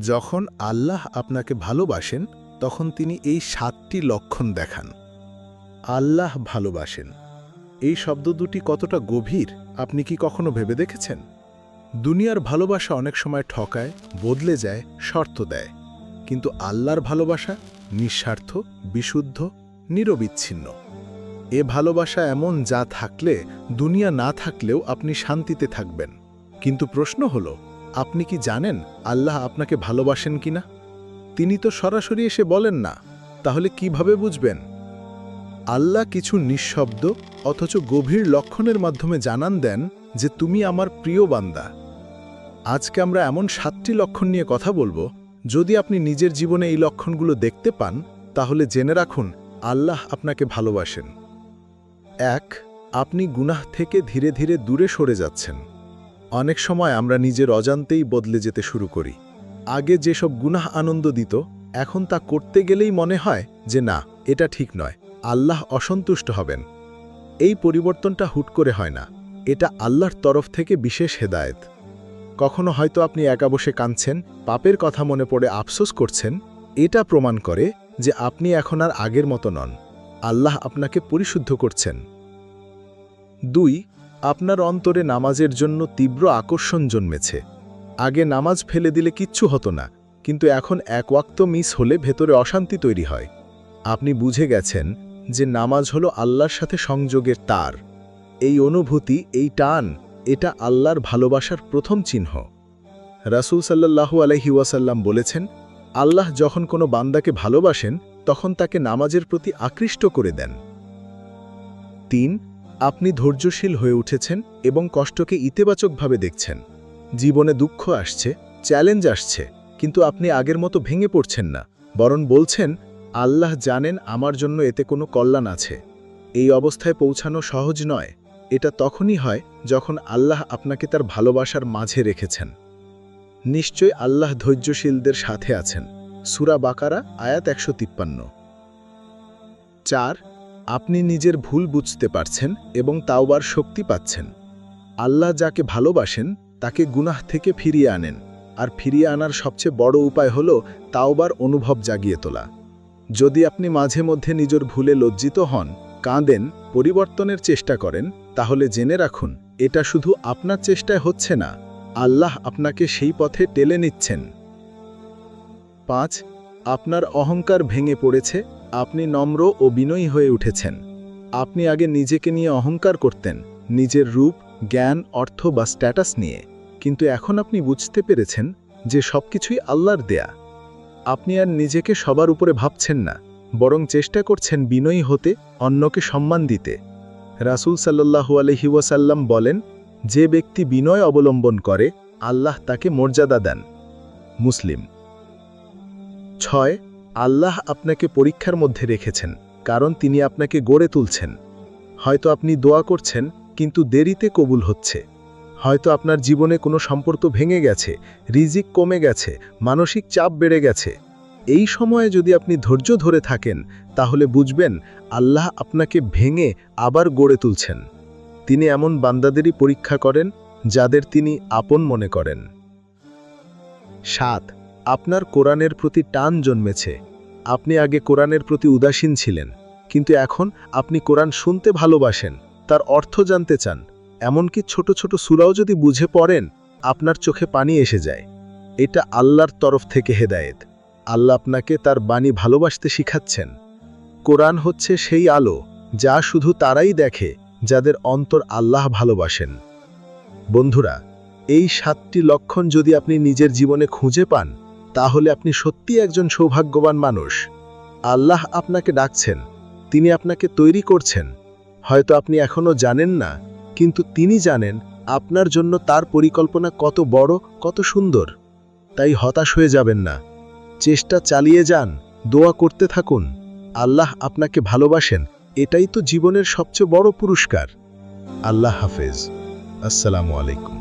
যখন আল্লাহ আপনাকে ভালোবাসেন, তখন তিনি এই সাতটি লক্ষণ দেখান। আল্লাহ ভালোবাসেন। এই শব্দ দুটি কতটা গভীর, আপনি কি কখনো ভেবে দেখেছেন? দুনিয়ার ভালোবাসা অনেক সময় ঠকায়, বদলে যায়, শর্ত দেয়। কিন্তু আল্লাহর ভালোবাসা নিঃস্বার্থ, বিশুদ্ধ, নিরবিচ্ছিন্ন। এ ভালোবাসা এমন যা থাকলে, দুনিয়া না থাকলেও আপনি শান্তিতে থাকবেন। কিন্তু প্রশ্ন হলো আপনি কি জানেন আল্লাহ আপনাকে ভালোবাসেন কিনা তিনি তো সরাসরি এসে বলেন না, তাহলে কীভাবে বুঝবেন? আল্লাহ কিছু নিঃশব্দ অথচ গভীর লক্ষণের মাধ্যমে জানান দেন যে তুমি আমার প্রিয় বান্দা। আজকে আমরা এমন সাতটি লক্ষণ নিয়ে কথা বলব, যদি আপনি নিজের জীবনে এই লক্ষণগুলো দেখতে পান, তাহলে জেনে রাখুন আল্লাহ আপনাকে ভালোবাসেন। এক, আপনি গুনাহ থেকে ধীরে ধীরে দূরে সরে যাচ্ছেন। অনেক সময় আমরা নিজের অজান্তেই বদলে যেতে শুরু করি। আগে যেসব গুনাহ আনন্দ দিত, এখন তা করতে গেলেই মনে হয় যে না, এটা ঠিক নয়। আল্লাহ অসন্তুষ্ট হবেন। এই পরিবর্তনটা হুট করে হয় না। এটা আল্লাহর তরফ থেকে বিশেষ হেদায়েত। কখনো হয়তো আপনি একা বসে কাঁদছেন, পাপের কথা মনে পড়ে আফসোস করছেন, এটা প্রমাণ করে যে আপনি এখন আর আগের মতো নন। আল্লাহ আপনাকে পরিশুদ্ধ করছেন। দুই আপনার অন্তরে নামাজের জন্য তীব্র আকর্ষণ জন্মেছে। আগে নামাজ ফেলে দিলে কিচ্ছু হতো না, কিন্তু এখন এক ওয়াক্ত মিস হলে ভেতরে অশান্তি তৈরি হয়। আপনি বুঝে গেছেন যে নামাজ হলো আল্লাহর সাথে সংযোগের তার। এই অনুভূতি, এই টান, এটা আল্লাহর ভালোবাসার প্রথম চিহ্ন। রাসূল সাল্লাল্লাহু আলহি ওয়াসাল্লাম বলেছেন, আল্লাহ যখন কোনো বান্দাকে ভালোবাসেন, তখন তাকে নামাজের প্রতি আকৃষ্ট করে দেন। তিন আপনি ধৈর্যশীল হয়ে উঠেছেন এবং কষ্টকে ইতিবাচকভাবে দেখছেন। জীবনে দুঃখ আসছে, চ্যালেঞ্জ আসছে, কিন্তু আপনি আগের মতো ভেঙে পড়ছেন না। বরং বলছেন, আল্লাহ জানেন আমার জন্য এতে কোনো কল্যাণ আছে। এই অবস্থায় পৌঁছানো সহজ নয়। এটা তখনই হয় যখন আল্লাহ আপনাকে তার ভালোবাসার মাঝে রেখেছেন। নিশ্চয় আল্লাহ ধৈর্যশীলদের সাথে আছেন। সুরা বাকারা, আয়াত একশো তিপ্পান্ন। চার আপনি নিজের ভুল বুঝতে পারছেন এবং তাওবার শক্তি পাচ্ছেন। আল্লাহ যাকে ভালোবাসেন, তাকে গুনাহ থেকে ফিরিয়ে আনেন। আর ফিরিয়ে আনার সবচেয়ে বড় উপায় হল তাওবার অনুভব জাগিয়ে তোলা। যদি আপনি মাঝে মধ্যে নিজের ভুলে লজ্জিত হন, কাঁদেন, পরিবর্তনের চেষ্টা করেন, তাহলে জেনে রাখুন, এটা শুধু আপনার চেষ্টায় হচ্ছে না, আল্লাহ আপনাকে সেই পথে টেলে নিচ্ছেন। পাঁচ, আপনার অহংকার ভেঙে পড়েছে আপনি নম্র ও বিনয়ী হয়ে উঠেছেন। আপনি আগে নিজেকে নিয়ে অহংকার করতেন, নিজের রূপ, জ্ঞান, অর্থ বা স্ট্যাটাস নিয়ে। কিন্তু এখন আপনি বুঝতে পেরেছেন যে সবকিছুই আল্লাহর দেয়া। আপনি আর নিজেকে সবার উপরে ভাবছেন না, বরং চেষ্টা করছেন বিনয়ী হতে, অন্যকে সম্মান দিতে। রাসূল সাল্লাহু আলহি ওয়াসাল্লাম বলেন, যে ব্যক্তি বিনয় অবলম্বন করে, আল্লাহ তাকে মর্যাদা দেন। মুসলিম। ছয় আল্লাহ আপনাকে পরীক্ষার মধ্যে রেখেছেন, কারণ তিনি আপনাকে গড়ে তুলছেন। হয়তো আপনি দোয়া করছেন, কিন্তু দেরিতে কবুল হচ্ছে। হয়তো আপনার জীবনে কোনো সম্পর্ক ভেঙে গেছে, রিজিক কমে গেছে, মানসিক চাপ বেড়ে গেছে। এই সময়ে যদি আপনি ধৈর্য ধরে থাকেন, তাহলে বুঝবেন, আল্লাহ আপনাকে ভেঙে আবার গড়ে তুলছেন। তিনি এমন বান্দাদেরই পরীক্ষা করেন, যাদের তিনি আপন মনে করেন। সাত আপনার কোরআনের প্রতি টান জন্মেছে। আপনি আগে কোরআনের প্রতি উদাসীন ছিলেন, কিন্তু এখন আপনি কোরআন শুনতে ভালোবাসেন, তার অর্থ জানতে চান। এমনকি ছোট ছোট সুরাও যদি বুঝে পড়েন, আপনার চোখে পানি এসে যায়। এটা আল্লাহর তরফ থেকে হেদায়েত। আল্লাহ আপনাকে তার বাণী ভালোবাসতে শিখাচ্ছেন। কোরআন হচ্ছে সেই আলো, যা শুধু তারাই দেখে, যাদের অন্তর আল্লাহ ভালোবাসেন। বন্ধুরা, এই সাতটি লক্ষণ যদি আপনি নিজের জীবনে খুঁজে পান তাহলে আপনি সত্যি একজন সৌভাগ্যবান মানুষ। আল্লাহ আপনাকে ডাকছেন, তিনি আপনাকে তৈরি করছেন। হয়তো আপনি এখনও জানেন না, কিন্তু তিনি জানেন আপনার জন্য তার পরিকল্পনা কত বড়, কত সুন্দর। তাই হতাশ হয়ে যাবেন না। চেষ্টা চালিয়ে যান, দোয়া করতে থাকুন। আল্লাহ আপনাকে ভালোবাসেন, এটাই তো জীবনের সবচেয়ে বড় পুরস্কার। আল্লাহ হাফেজ। আসসালামু আলাইকুম।